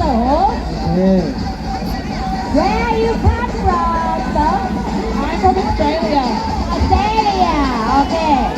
also where you come from sir I'm from Australia. Australia. Okay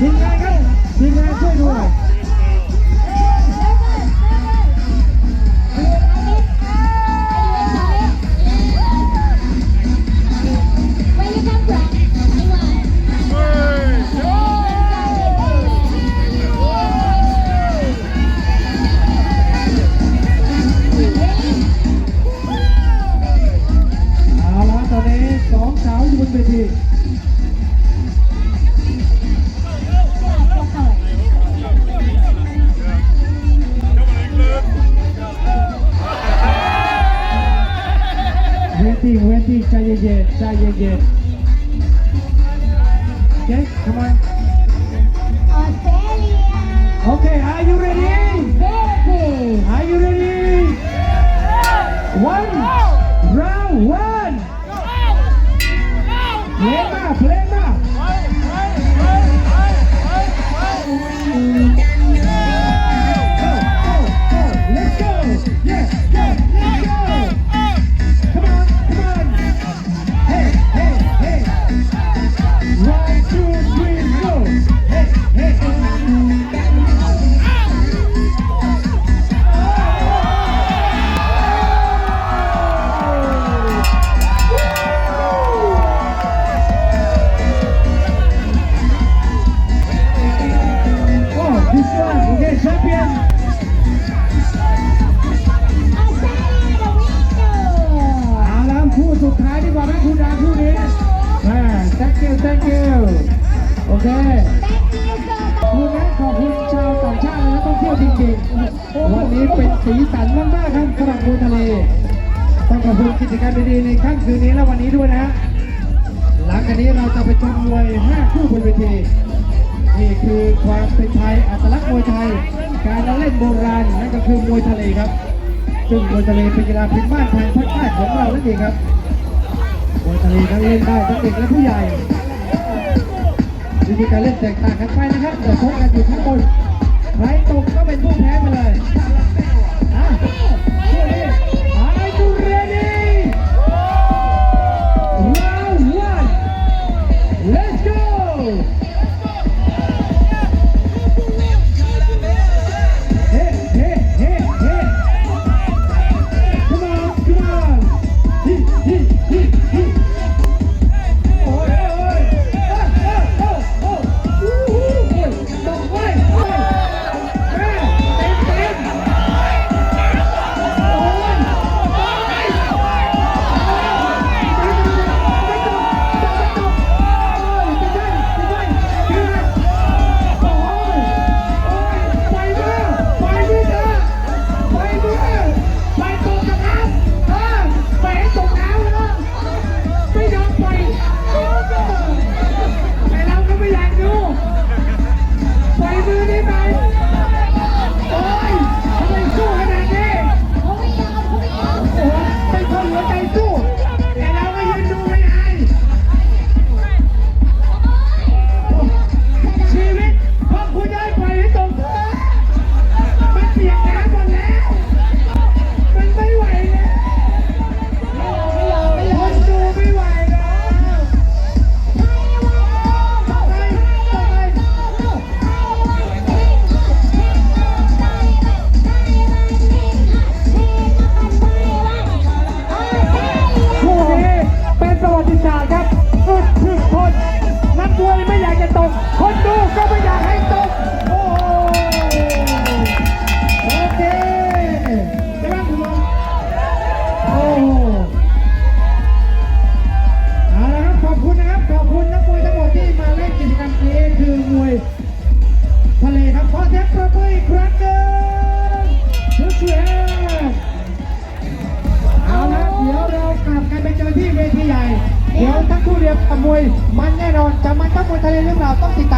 ทีมงานครับทีมงานช่วยด้วย ทีเวทีใจเย็นๆใจเย็นๆ Okay, come on. Australia. Okay, are you ready? Philippines. Are you ready? One round one. ต้องขอบคุณกิจกรรมดีๆในค่ำคืนนี้และวันนี้ด้วยนะฮะหลังจากนี้เราจะไปชมมวย 5 คู่บนเวทีนี่คือความเป็นไทยอัตลักษณ์มวยไทย การเล่นโบราณนั่นก็คือมวยทะเลครับ ซึ่งมวยทะเลเป็นกีฬาพื้นบ้านทางภาคใต้ของเรานั่นเองครับมวยทะเลนั้นเล่นได้ทั้งเด็กและผู้ใหญ่วิธีการเล่นแตกต่างกันไปนะครับแต่พบกันอยู่ข้างบนใครตกก็เป็นผู้แพ้ไปเลย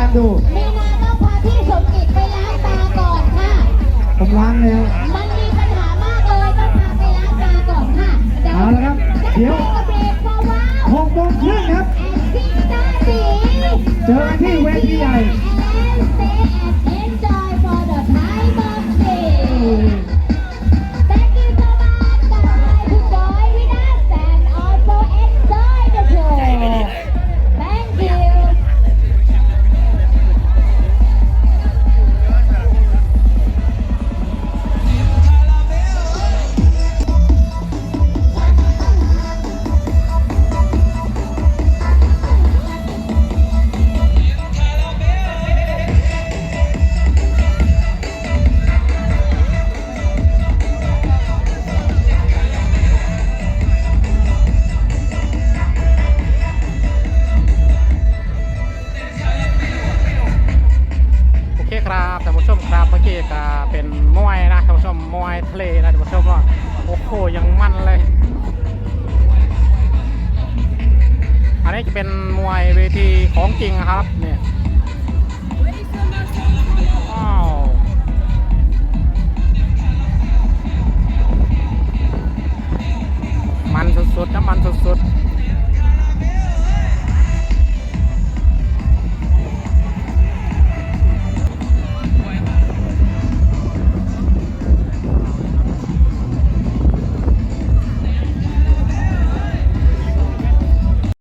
ามดู มีนาต้องพาพี่สมจิตไปล้างตาก่อนค่ะ ผมล้างแล้ว มันมีปัญหามากเลยต้องพาไปล้างตาก่อนค่ะเอาละครับเดี๋ยว จะเบรกเพราะว่าหกโมงครึ่งครับ แอนซิสตาสีเจอกันที่เวทีใหญ่ and stay and enjoy จะเป็นมวยเวทีของจริงครับเนี่ยมันสุดๆนะมันสุดๆ